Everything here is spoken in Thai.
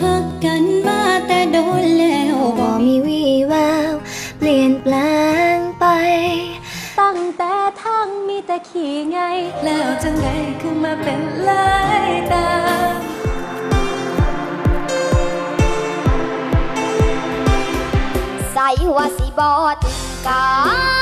หักกันมาแต่โดนแล้วบ่มีวี่แววเปลี่ยนแปลงไป ตั้งแต่ทางมีแต่ขี้ไง แล้วจังไงคือมาเป็นลายตาใส่ว่าสิบอติดกา